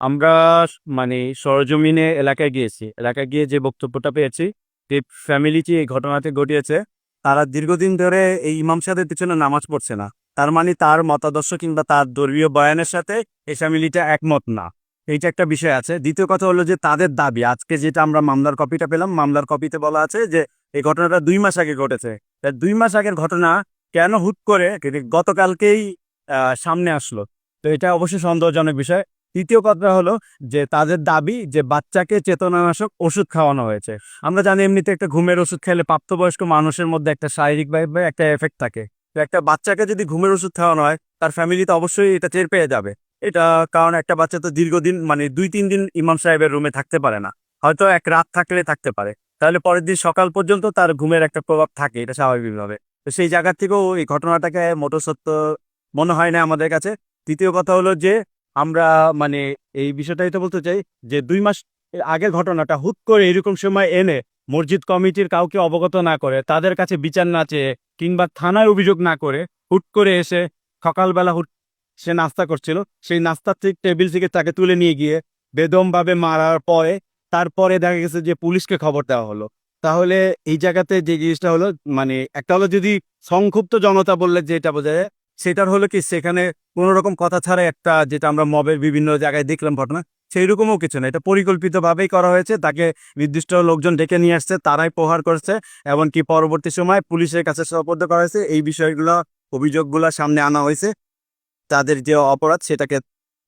আমরা মানে সরজমিনে এলাকায় গিয়েছি। এলাকায় গিয়ে যে বক্তব্যটা পেয়েছি, যে ফ্যামিলিটি এই ঘটনাটি ঘটিয়েছে, তারা দীর্ঘদিন ধরে এই ইমাম সাহেবের পিছনে নামাজ পড়ছে না। তার মানে তার মতাদর্শ কিংবা তার ধর্মীয় বয়ানের সাথে এই ফ্যামিলিটা একমত না। এইটা একটা বিষয় আছে। দ্বিতীয় কথা হলো যে তাদের দাবি, আজকে যেটা আমরা মামলার কপিটা পেলাম, মামলার কপিতে বলা আছে যে এই ঘটনাটা দুই মাস আগে ঘটেছে। দুই মাস আগের ঘটনা কেন হুট করে, গতকালকেই সামনে আসলো। তো এটা অবশ্যই সন্দেহজনক বিষয়। তৃতীয় কথা হলো যে তাদের দাবি যে বাচ্চাকে চেতনানাশক ওষুধ খাওয়ানো হয়েছে। আমরা জানি এমনিতে একটা ঘুমের ওষুধ খেলে প্রাপ্তবয়স্ক মানুষের মধ্যে একটা শারীরিকভাবে একটা এফেক্ট থাকে। তো একটা বাচ্চাকে যদি ঘুমের ওষুধ খাওয়ানো হয়, তার ফ্যামিলি তো অবশ্যই এটা টের পেয়ে যাবে। এটা কারণ একটা বাচ্চা তো দীর্ঘদিন মানে দুই, তিন দিন ইমাম সাহেবের রুমে থাকতে পারে না। হয়তো এক রাত থাকলে থাকতে পারে। তাহলে পরের দিন সকাল পর্যন্ত তার ঘুমের একটা প্রভাব থাকে, এটা স্বাভাবিকভাবে। তো সেই জায়গা থেকেও এই ঘটনাটাকে মোটো সত্য মনে হয় না আমাদের কাছে। তৃতীয় কথা হলো যে আমরা মানে এই বিষয়টাই তো বলতে চাই যে দুই মাস আগের ঘটনাটা হুট করে এরকম সময় এনে মসজিদ কমিটির কাউকে অবগত না করে, তাদের কাছে বিচার না চেয়ে কিংবা থানায় অভিযোগ না করে হুট করে এসে সকালবেলা হুট সে নাস্তা করছিল। সেই নাস্তার ঠিক টেবিল থেকে তাকে তুলে নিয়ে গিয়ে বেদমভাবে মারার পরে তারপরে দেখা গেছে যে পুলিশকে খবর দেওয়া হলো। তাহলে এই জায়গাতে যে জিনিসটা হলো মানে একটা হলো যদি সংক্ষুব্ধ জনতা বললে যেটা বোঝা যায় সেটার হলো কি সেখানে কোনো রকম কথা ছাড়া একটা যেটা আমরা মবের বিভিন্ন জায়গায় দেখলাম ঘটনা সেই রকমও কিছু না। এটা পরিকল্পিতভাবেই করা হয়েছে তাকে নির্দিষ্ট লোকজন ডেকে নিয়ে আসছে তারাই প্রহার করছে এমনকি পরবর্তী সময় পুলিশের কাছে সোপর্দ করা হয়েছে। এই বিষয়গুলো অভিযোগগুলো সামনে আনা হয়েছে তাদের যে অপরাধ সেটাকে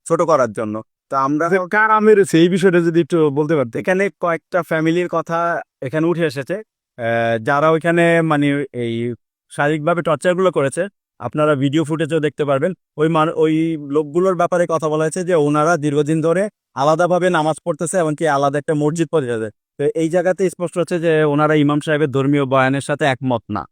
ছোট করার জন্য। তা আমরা কার মেরেছে এই বিষয়টা যদি একটু বলতে পারতেন। এখানে কয়েকটা ফ্যামিলির কথা এখানে উঠে এসেছে। আহ, যারা ওইখানে মানে এই শারীরিকভাবে টর্চারগুলো করেছে আপনারা ভিডিও ফুটেজও দেখতে পারবেন। ওই মান, ওই লোকগুলোর ব্যাপারে কথা বলা হয়েছে যে, ওনারা দীর্ঘদিন ধরে আলাদাভাবে নামাজ পড়তেছে এমনকি আলাদা একটা মসজিদ পড়ে যাবে তো এই জায়গাতে স্পষ্ট হচ্ছে যে, ওনারা ইমাম সাহেবের ধর্মীয় বয়ানের সাথে একমত না।